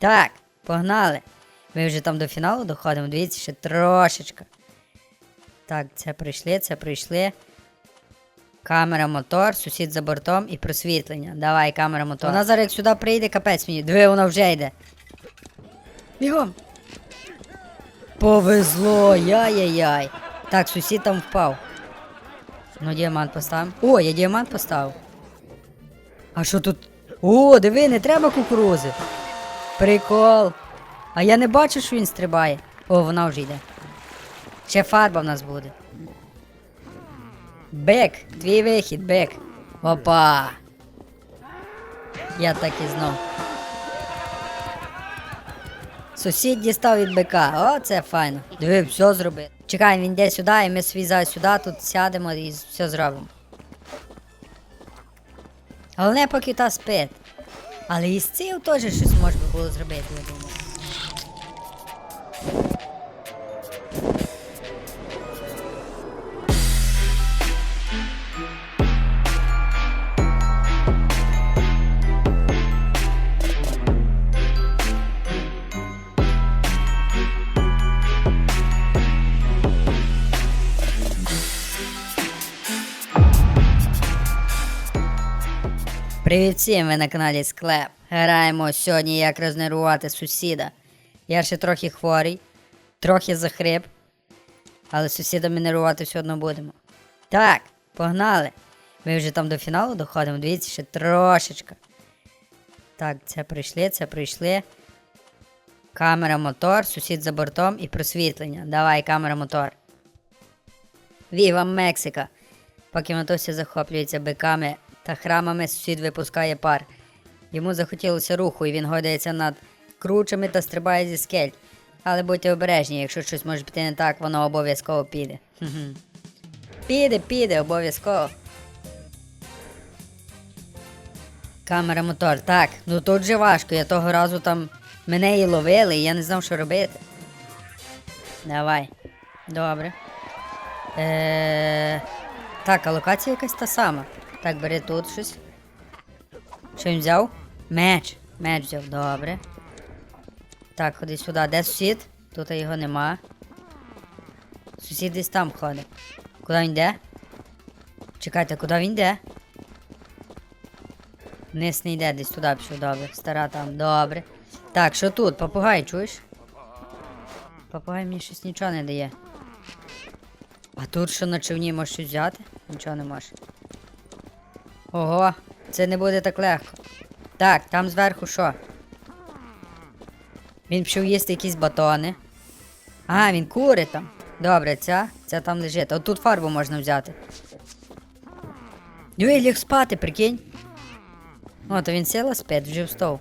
Так, погнали. Ми вже там до фіналу доходимо, дивіться, ще трошечка. Так, це прийшли, це прийшли. Камера, мотор, сусід за бортом і просвітлення. Давай, камера, мотор. Вона зараз як сюди прийде, капець мені. Диви, вона вже йде. Бігом. Повезло, яй-яй-яй. Так, сусід там впав. Ну, діамант поставимо. О, я діамант поставив. А що тут? О, диви, не треба кукурузи. Прикол. А я не бачу, що він стрибає. О, вона вже йде. Ще фарба в нас буде. Бек, твій вихід, бек. Опа. Я так і знав. Сусід дістав від бика. О, це файно. Диви, все зробив. Чекай, він йде сюди, і ми свій сюди, тут сядемо і все зробимо. Головне, поки та спить. Але і з цим теж щось можна було зробити, я думаю. Привіт всім, ви на каналі Склеп. Граємо сьогодні, як рознервувати сусіда. Я ще трохи хворий, трохи захрип, але сусідами нервувати все одно будемо. Так, погнали. Ми вже там до фіналу доходимо, дивіться, ще трошечка. Так, це прийшли, це прийшли. Камера, мотор, сусід за бортом і просвітлення. Давай, камера, мотор. Віва Мексика! Поки Матуся захоплюється биками та храмами, сусід випускає пар. Йому захотілося руху, і він гойдається над кручами та стрибає зі скель. Але будьте обережні, якщо щось може піти не так, воно обов'язково піде. Піде, піде, обов'язково. Камера мотор. Так, ну тут же важко. Я того разу там мене і ловили, і я не знав, що робити. Давай. Добре. Е... Так, а локація якась та сама. Так, бери тут щось. Що він взяв? Меч. Меч взяв, добре. Так, ходи сюди. Де сусід? Тут його нема. Сусід десь там ходить. Куди він йде? Чекайте, куди він йде? Вниз не йде, десь туди пішов, добре. Стара там, добре. Так, що тут? Попугай, чуєш? Попугай мені щось нічого не дає. А тут що на човні можеш взяти? Нічого не можеш. Ого, це не буде так легко. Так, там зверху що? Він пішов їсти якісь батони. А, він курить там. Добре, ця, ця там лежить. От тут фарбу можна взяти. Диви, ліг спати, прикинь. О, то він сіла спить, вже встав.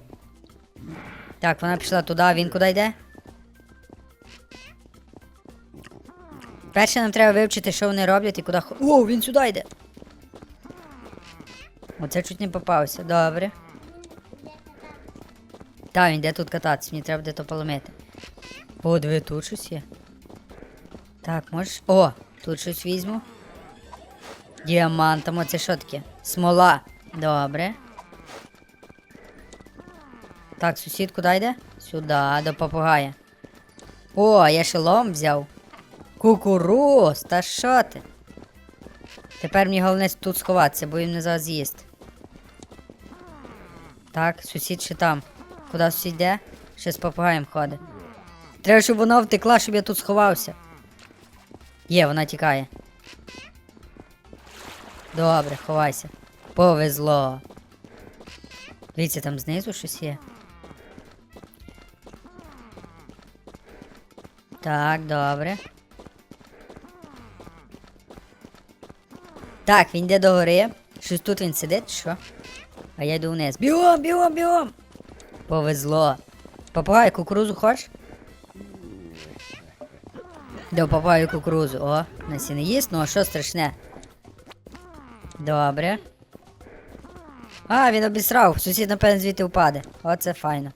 Так, вона пішла туди, а він куди йде? Перше нам треба вивчити, що вони роблять і куди. О, він сюди йде. Оце чуть не попався. Добре. Так, він йде тут кататися, мені треба де то поломити. О, диви, тут щось є. Так, можеш. О, тут щось візьму. Діамантом, оце що таке? Смола. Добре. Так, сусід куди йде? Сюди, до попугая. О, я шелом взяв. Кукуруз, та що ти? Тепер мені головне тут сховатися, бо він не зараз з'їсть. Так, сусід ще там. Куди сусід йде? Ще з попугаєм ходить. Треба, щоб вона втекла, щоб я тут сховався. Є, вона тікає. Добре, ховайся. Повезло. Дивіться, там знизу щось є. Так, добре. Так, він йде до гори. Щось тут він сидить, що? А я йду вниз. Бігом, бігом, бігом! Повезло. Попугай, кукурузу хочеш? До попаю кукурузу. О, нас і не їсть, ну а що страшне? Добре. А, він обісрав. Сусід, напевно, звідти впаде. Оце файно.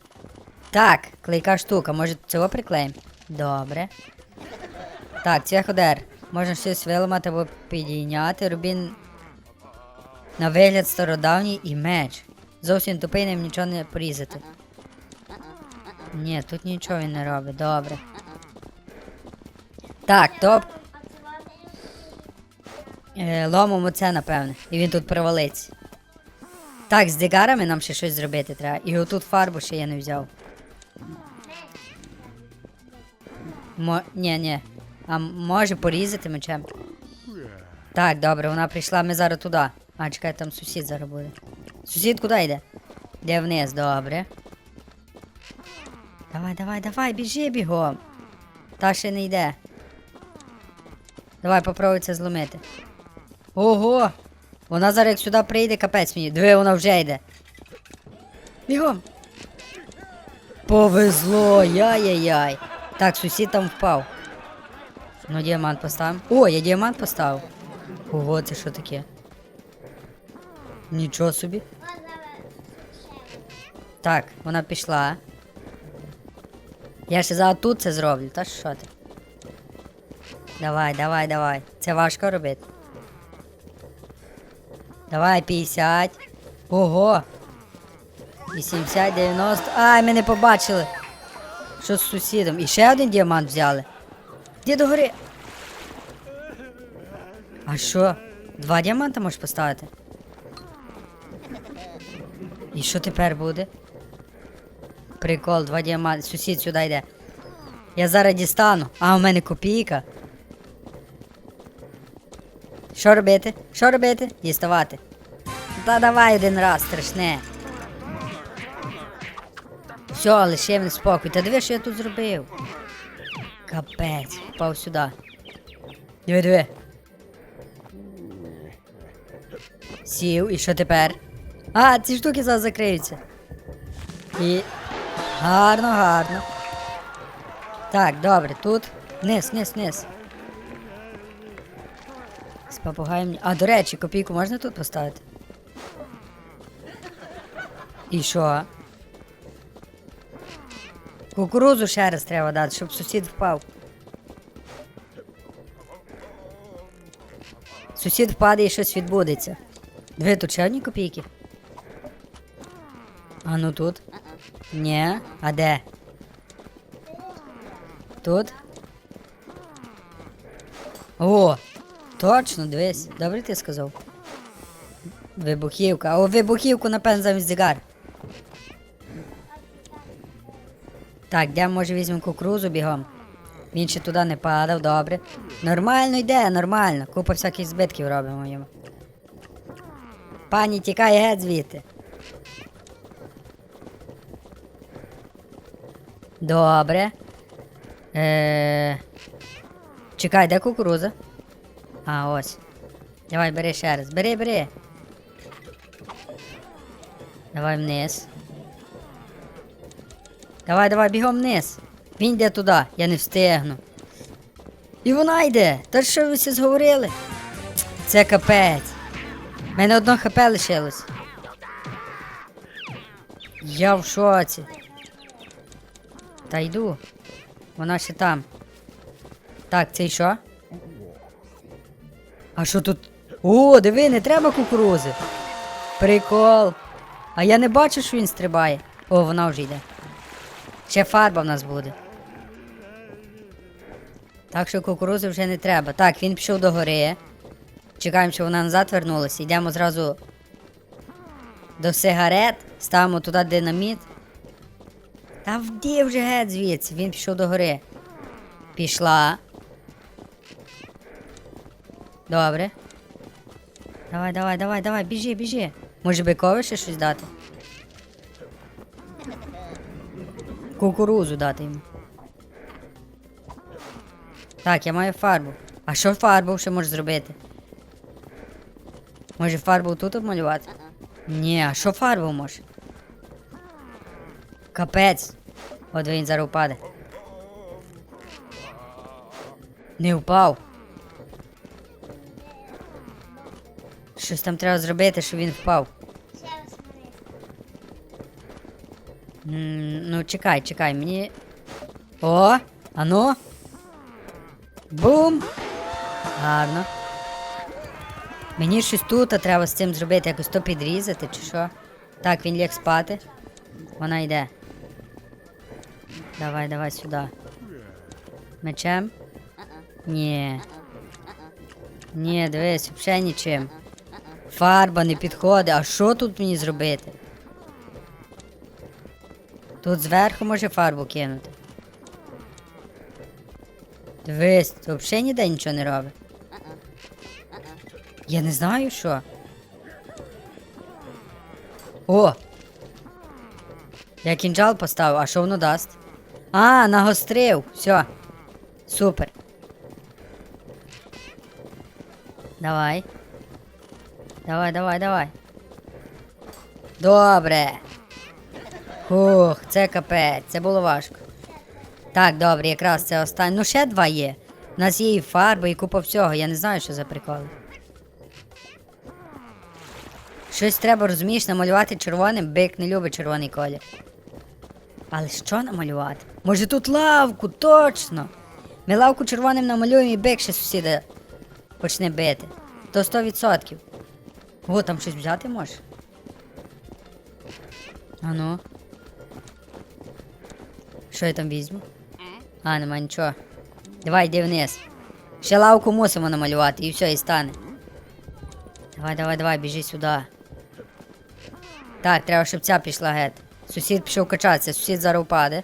Так, клейка штука, може цього приклеїмо? Добре. Так, цвяходер. Можна щось виламати або підійняти. Рубін на вигляд стародавній і меч. Зовсім тупий ним нічого не порізати. Ні, тут нічого він не робить, добре. Так, топ. Е, ломимо це, напевне. І він тут провалиться. Так, з дигарами нам ще щось зробити треба. І отут фарбу ще я не взяв. Мо... Ні, ні. А може порізати мечем? Так, добре, вона прийшла, ми зараз туди. А, чекай, там сусід зараз буде. Сусід куди йде? Йде вниз, добре. Давай, давай, давай, біжи бігом. Та ще не йде. Давай, попробуй це зломити. Ого! Вона зараз як сюди прийде, капець мені. Диви, вона вже йде. Бігом. Повезло, яй-яй-яй. Так, сусід там впав. Ну, діамант поставимо. О, я діамант поставив. Ого, це що таке? Нічого собі. Так, вона пішла. Я ще зараз тут це зроблю, та що ти? Давай, давай, давай. Це важко робити. Давай, 50. Ого. 80, 90. Ай, ми не побачили. Що з сусідом? І ще один діамант взяли. Де до гори? А що? Два діаманта можеш поставити? І що тепер буде? Прикол, два діаманти. Сусід сюди йде. Я зараз дістану. А, у мене копійка. Що робити? Що робити? Діставати. Та давай один раз, страшне. Все, лише він спокій. Та диви, що я тут зробив. Капець, впав сюди. Диви, диви. Сів, і що тепер? А, ці штуки зараз закриються. І. Гарно, гарно. Так, добре, тут. Вниз, вниз, вниз. З попугаєм. А, до речі, копійку можна тут поставити? І що? Кукурузу ще раз треба дати, щоб сусід впав. Сусід впаде і щось відбудеться. Диви, тут ще одні копійки. А ну тут. Ні, а де? Тут? О! Точно, дивись. Добре ти сказав. Вибухівка. О, вибухівку, напевно, замість зігар. Так, де може візьмемо кукурузу бігом? Він ще туди не падав, добре. Нормально йде, нормально. Купа всяких збитків робимо йому. Пані, тікай геть звідти. Добре. Е... Чекай, де кукуруза? А, ось. Давай, бери ще раз. Бери, бери. Давай вниз. Давай, давай, бігом вниз. Він йде туди, я не встигну. І вона йде. Та що ви всі зговорили? Це капець. У мене одно хп лишилось. Я в шоці. Та йду. Вона ще там. Так, це що? А що тут? О, диви, не треба кукурузи. Прикол. А я не бачу, що він стрибає. О, вона вже йде. Ще фарба в нас буде. Так що кукурузи вже не треба. Так, він пішов до гори. Чекаємо, що вона назад вернулася. Йдемо зразу до сигарет, ставимо туди динаміт. Та вді вже геть звідси, він пішов до гори. Пішла. Добре. Давай, давай, давай, давай, біжи, біжи. Може бикові ще щось дати? Кукурузу дати йому. Так, я маю фарбу. А що фарбу ще можеш зробити? Може фарбу тут обмалювати? Ні, а що фарбу може? Капець. От він зараз впаде. Не впав. Щось там треба зробити, щоб він впав. Ну, чекай, чекай, мені. О! Ану. Бум! Гарно. Мені щось тут треба з цим зробити, якось то підрізати, чи що. Так, він ліг спати. Вона йде. Давай, давай сюди. Мечем? Ні. Ні, дивись, взагалі нічим. Фарба не підходить. А що тут мені зробити? Тут зверху може фарбу кинути. Дивись, взагалі ніде нічого не робить. Я не знаю що. О! Я кінжал поставив, а що воно дасть? А, нагострив. Все. Супер. Давай. Давай, давай, давай. Добре. Хух, це капець, це було важко. Так, добре, якраз це останнє. Ну ще два є. У нас є і фарби, і купа всього. Я не знаю, що за приколи. Щось треба, розумієш, намалювати червоним, бик не любить червоний колір. Але що намалювати? Може тут лавку, точно. Ми лавку червоним намалюємо і бик ще сусіда почне бити. То 100%. О, там щось взяти можеш? А ну. Що я там візьму? А, нема нічого. Давай, йди вниз. Ще лавку мусимо намалювати і все, і стане. Давай, давай, давай, біжи сюди. Так, треба, щоб ця пішла геть. Сусід пішов качатися, сусід зараз впаде.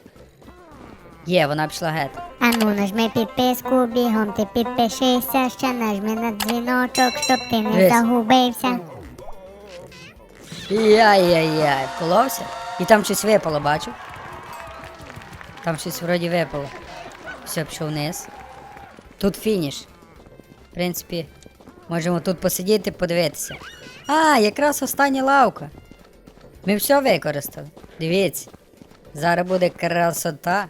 Є, вона пішла геть. Ану, нажми підписку, бігом ти підпишися, ще нажми на дзвіночок, щоб ти не Дивись. загубився. Яй-яй-яй, вколовся? І там щось випало, бачу. Там щось вроді випало. Все, пішов вниз. Тут фініш. В принципі, можемо тут посидіти, подивитися. А, якраз остання лавка. Ми все використали. Дивіться. Зараз буде красота.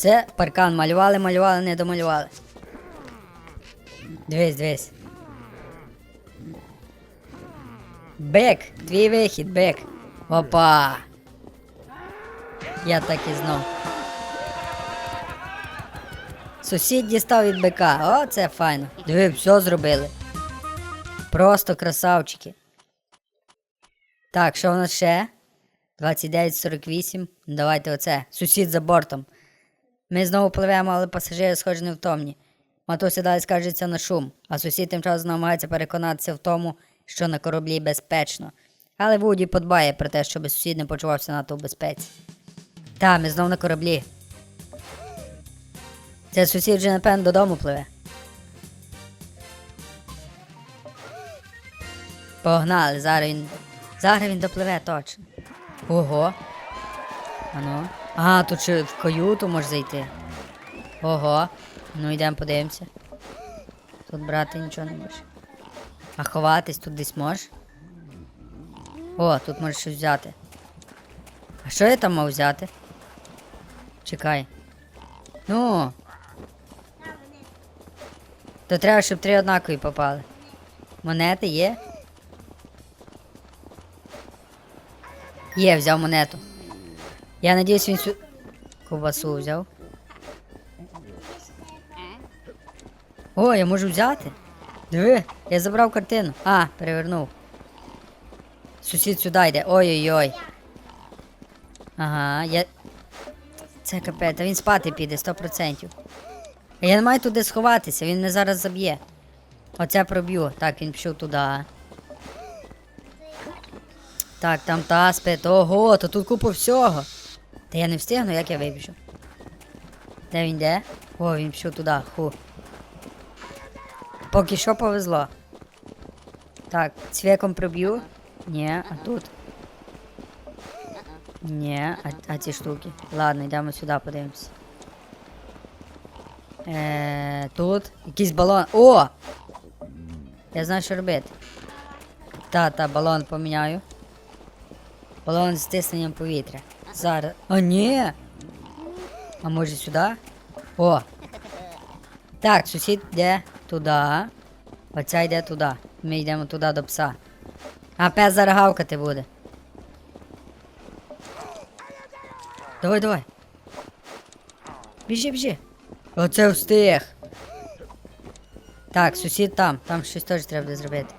Це паркан малювали, малювали, не домалювали. Дивись, дивись. Бек, твій вихід, бек. Опа. Я так і знав. Сусід дістав від бика. О, це файно. Диви, все зробили. Просто красавчики. Так, що в нас ще? 29.48. Ну, Давайте оце. Сусід за бортом. Ми знову пливемо, але пасажири, схоже, не втомні. Матуся далі скаржиться на шум, а сусід тим часом намагається переконатися в тому, що на кораблі безпечно. Але Вуді подбає про те, щоб сусід не почувався надто в безпеці. Та, ми знов на кораблі. Це сусід вже, напевно, додому пливе. Погнали, зараз він. Зараз він допливе точно. Ого. Ану. А, тут ще в каюту може зайти. Ого. Ну йдемо подивимося. Тут брати нічого не може. А ховатись тут десь можеш? О, тут можеш щось взяти. А що я там мав взяти? Чекай. Ну. То треба, щоб три однакові попали. Монети є? Є, взяв монету. Я надіюсь, він сю... Ковбасу взяв. О, я можу взяти. Диви, я забрав картину. А, перевернув. Сусід сюди йде. Ой-ой-ой. Ага, я. Це капець, та він спати піде 100%. Я не маю туди сховатися, він мене зараз заб'є. Оце проб'ю. Так, він пішов туди. Так, там таспит. Ого, то тут купа всього. Та я не встигну, як я вибіжу. Де він де? О, він пішов туди, ху. Поки що повезло. Так, цвеком проб'ю. Ні, а тут. Ні, а, а ці штуки. Ладно, йдемо сюди, подивимось. Е, тут якийсь балон. О! Я знаю, що робити. Та, та, балон поміняю. Балон з стисненням повітря. Зараз. О, ні! А може сюди? О! Так, сусід йде туди. Оця йде туди. Ми йдемо туди до пса. А пес зараз буде. Давай, давай. Біжи, біжи. Оце встиг. Так, сусід там. Там щось теж треба буде зробити.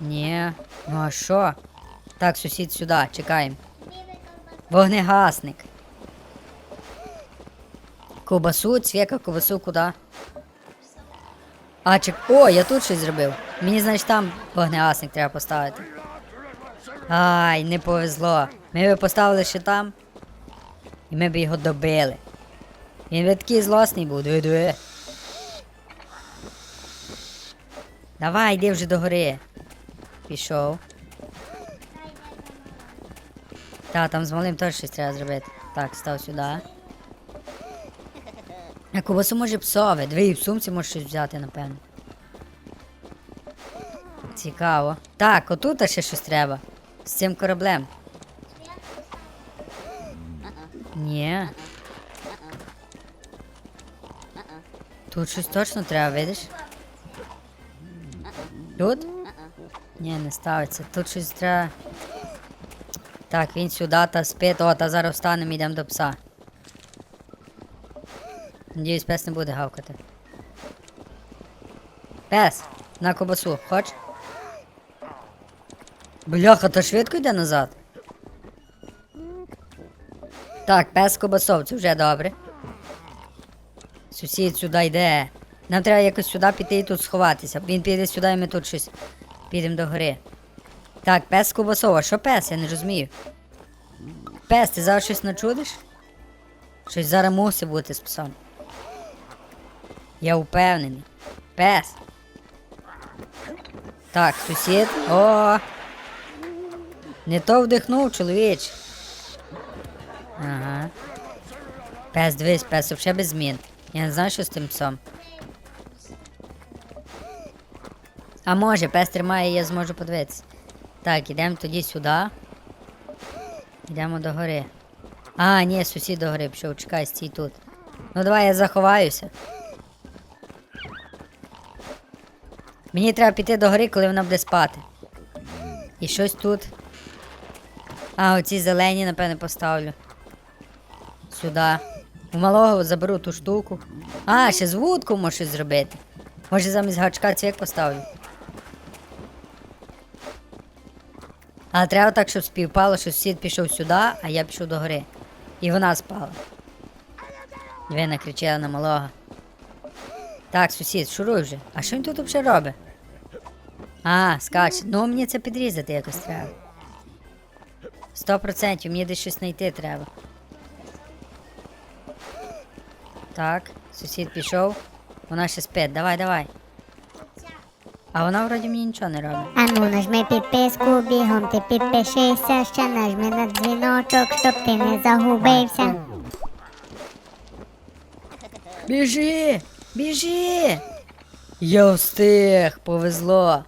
Ні. Ну а що? Так, сусід сюди, чекаємо. Вогнегасник. Ковбасу, цвєка, ковбасу куди? А, чек. О, я тут щось зробив. Мені, значить, там вогнегасник треба поставити. Ай, не повезло. Ми би поставили ще там. І ми б його добили. Він би такий злосний був, диви, диви. Давай, йди вже до гори. Пішов. Та, там з малим теж щось треба зробити. Так, став сюди. А кубасу може псове. Диви, і в сумці можеш щось взяти, напевно. Цікаво. Так, отут ще щось треба. З цим кораблем. Ні. Тут щось точно треба, видиш? Тут? Ні, не ставиться. Тут щось треба. Так, він сюди та спить. О, та зараз встанемо йдемо до пса. Надіюсь, пес не буде гавкати. Пес, на кобасу, хоч? Бляха, та швидко йде назад. Так, пес кобасов, це вже добре. Сусід сюди йде. Нам треба якось сюди піти і тут сховатися. Він піде сюди і ми тут щось підемо до гори. Так, пес кобасов, а що пес? Я не розумію. Пес, ти зараз щось начудиш? Щось зараз мусить бути з псом. Я впевнений. Пес. Так, сусід. О! Не то вдихнув, чоловіч. Ага. Пес, дивись, пес взагалі без змін. Я не знаю, що з тим псом. А може, пес тримає, я зможу подивитися. Так, ідемо тоді сюди. Йдемо до гори. А, ні, сусід до гори пішов, чекай, стій тут. Ну давай я заховаюся. Мені треба піти до гори, коли вона буде спати. І щось тут. А, оці зелені, напевне, поставлю. Сюди. У малого заберу ту штуку. А, ще з вудку можу щось зробити. Може замість гачка цвік поставлю. Але треба так, щоб співпало, що сусід пішов сюди, а я пішов до гори. І вона спала. Дві накричала на малого. Так, сусід, шуруй вже. А що він тут взагалі робить? А, скач. Ну мені це підрізати якось треба. Сто процентів, мені десь щось знайти треба. Так, сусід пішов. Вона ще спить. Давай, давай. А вона вроді мені нічого не робить. Ану, нажми підписку, бігом ти підпишися, ще нажми на дзвіночок, щоб ти не загубився. Біжи! Біжи! Я встиг, повезло.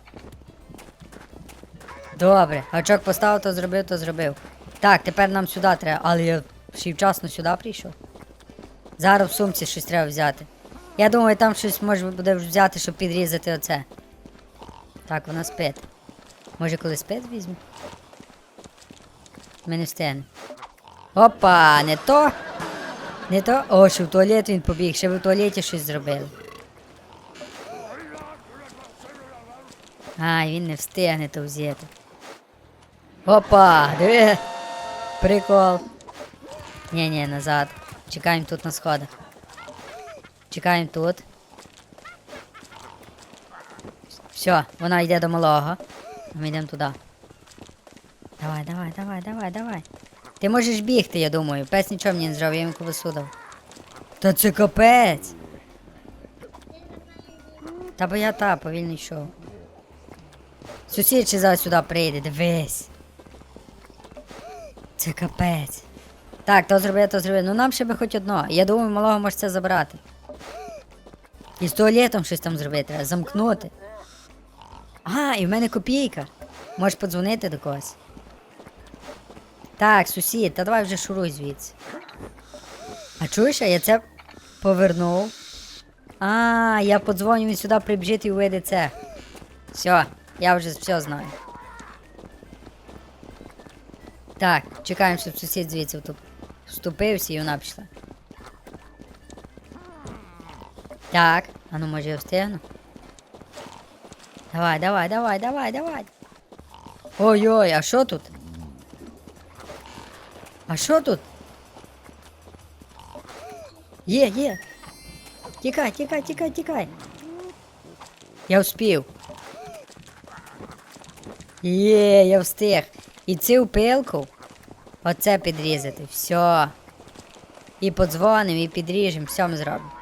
Добре, гачок поставив, то зробив, то зробив. Так, тепер нам сюди треба, але я ще й вчасно сюди прийшов. Зараз в сумці щось треба взяти. Я думаю, там щось може буде взяти, щоб підрізати оце. Так, вона спить. Може, коли спить візьму? Ми не встигнемо. Опа, не то. Не то. О, ще в туалет він побіг, ще ви в туалеті щось зробили. Ай, він не встигне то взяти. Опа, диви. Прикол. Ні, ні, назад. Чекаємо тут на сходах. Чекаємо тут. Все, вона йде до малого. Ми йдемо туди. Давай, давай, давай, давай, давай. Ти можеш бігти, я думаю. Пес нічого мені не зробив, я йому ковасу дав. Та це капець. Та бо я та повільно йшов. Сусід ще зараз сюди прийде, дивись. Це капець. Так, то зроби, то зроби. Ну нам ще би хоч одно. Я думаю, малого може це забрати. І з туалетом щось там зробити, треба замкнути. А, і в мене копійка. Можеш подзвонити до когось. Так, сусід, та давай вже шуруй звідси. А чуєш, а я це повернув. А, я подзвоню, він сюди прибіжить і увійде це. Все, я вже все знаю. Так, чекаємо, щоб сусід звідси втуп- вступився і вона пішла. Так, а ну може я встигну? Давай, давай, давай, давай, давай. Ой-ой, а що тут? А що тут? Є, є. Тікай, тікай, тікай, тікай. Я вспів. Є, я встиг. І цю пилку оце підрізати. Все. І подзвонимо, і підріжемо, все ми зробимо.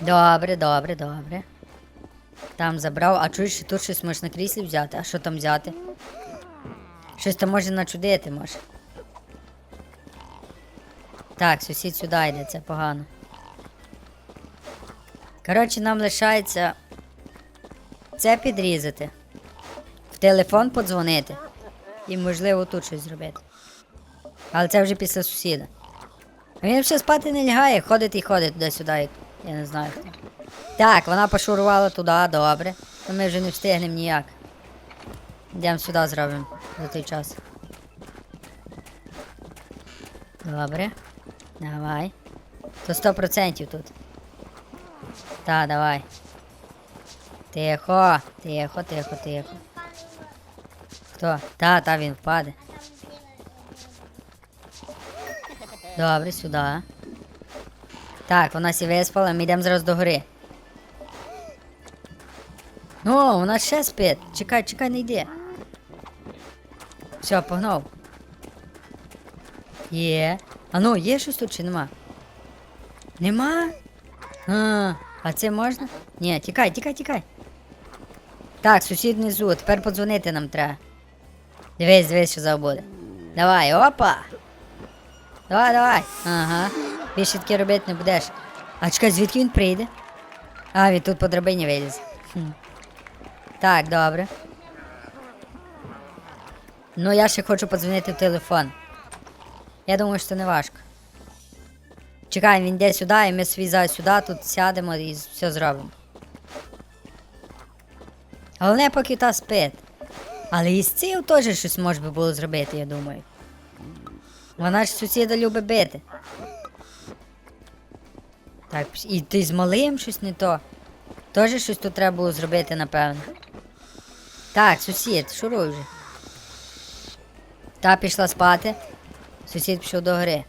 Добре, добре, добре. Там забрав, а чуєш, тут щось можна на кріслі взяти. А що там взяти? Щось там може начудити може. Так, сусід сюди йде, це погано. Коротше, нам лишається це підрізати. В телефон подзвонити. І, можливо, тут щось зробити. Але це вже після сусіда. Він ще спати не лягає, ходить і ходить туди-сюди. Я не знаю. Так, вона пошурувала туди, добре. То ми вже не встигнемо ніяк. Йдемо сюди зробимо за той час. Добре. Давай. То 100% тут. Та, давай. Тихо, тихо, тихо, тихо. Хто? Та, та він впаде. Добре, сюди. Так, вона сі виспала, ми йдемо зараз до гори. Ну, вона ще спить. Чекай, чекай, не йди. Все, погнав. Є. А ну, є щось тут чи нема? Нема? А, а це можна? Ні, тікай, тікай, тікай. Так, сусід внизу, тепер подзвонити нам треба. Дивись, дивись, що забуде. Давай, опа! Давай, давай. Ага. Більше таке робити не будеш. А чекай, звідки він прийде? А, він тут по драбині виліз. Хм. Так, добре. Ну, я ще хочу подзвонити в телефон. Я думаю, що це не важко. Чекай, він йде сюди, і ми свій сюди, тут сядемо і все зробимо. Головне, поки та спить. Але і з цим теж щось може би було зробити, я думаю. Вона ж сусіда любить бити. Так, і ти з малим щось не то. Теж щось тут треба було зробити, напевно. Так, сусід, шуруй вже. Та пішла спати. Сусід пішов до гори.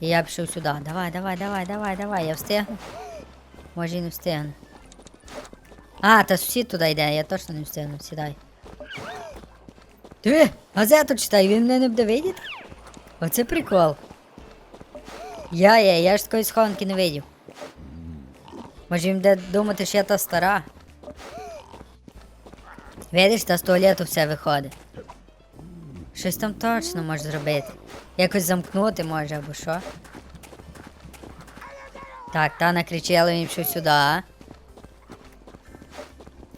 І я пішов сюди. Давай, давай, давай, давай, давай, я встигну. Може не встигну. А, та сусід туди йде, я точно не встигну, сідай. Диви, газету читай, він мене не буде видіти? Оце прикол. Я, я, я ж такої схованки не видів. Може він буде думати, що я та стара. Видиш, та з туалету все виходить. Щось там точно може зробити. Якось замкнути може або що. Так, та накричала він що сюди. а?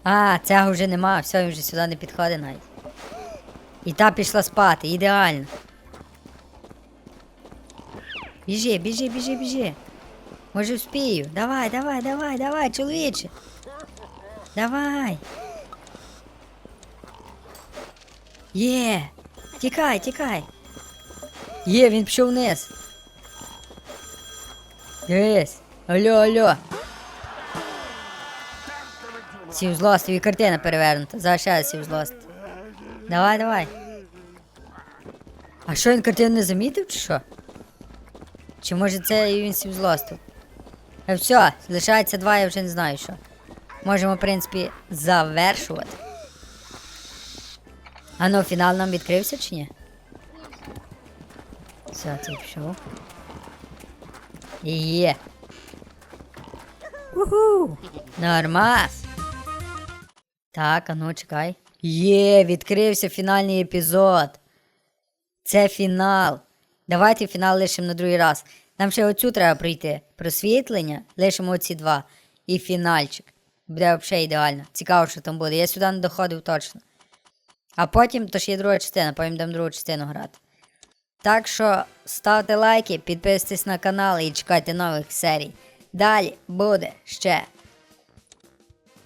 А, цього вже нема, все, він вже сюди не підходить навіть. І та пішла спати, ідеально. Біжи, біжи, біжи, біжи. Може вспію. Давай, давай, давай, давай, чоловіче. Давай. Є. Тікай, тікай. Є, він пішов вниз. Дивись. Алло, алло. Сів злостив і картина перевернута. Залишає сів злостив. Давай, давай. А що він картину не замітив, чи що? Чи може це і він сів злостив? Е, все, залишається два, я вже не знаю що. Можемо, в принципі, завершувати. А ну, фінал нам відкрився чи ні? Все, це пішов. Є. Уху! Нормас. Так, а ну чекай. Є, відкрився фінальний епізод. Це фінал. Давайте фінал лишимо на другий раз. Нам ще оцю треба пройти. Просвітлення, лишимо оці два. І фінальчик. Буде взагалі ідеально. Цікаво, що там буде. Я сюди не доходив точно. А потім то ж є друга частина, потім будемо другу частину грати. Так що ставте лайки, підписуйтесь на канал і чекайте нових серій. Далі буде ще.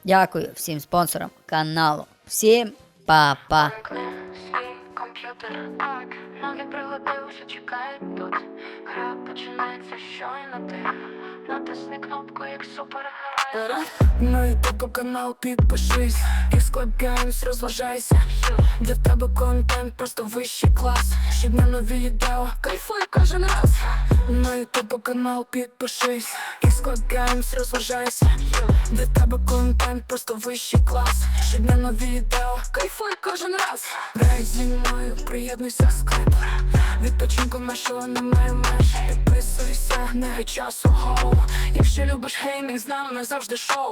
Дякую всім спонсорам каналу. Всім па-па. Ноги пригодилися, чекають тут. Гра починається щойно ти. Натисни кнопку, як супергерой. На ютуб канал підпишись І складаємось, розважайся. Для тебе контент просто вищий клас. Щоб на нові відео кайфуй кожен раз. На ютуб канал підпишись І складаємось, розважайся. Для тебе контент просто вищий клас. Щоб на нові відео кайфуй кожен раз. Грай зі мною, приєднуйся скайпер Відпочинку нашого немає меж. Підписуйся, не часу гоу. Якщо любиш геймінг, з нами завжди the show.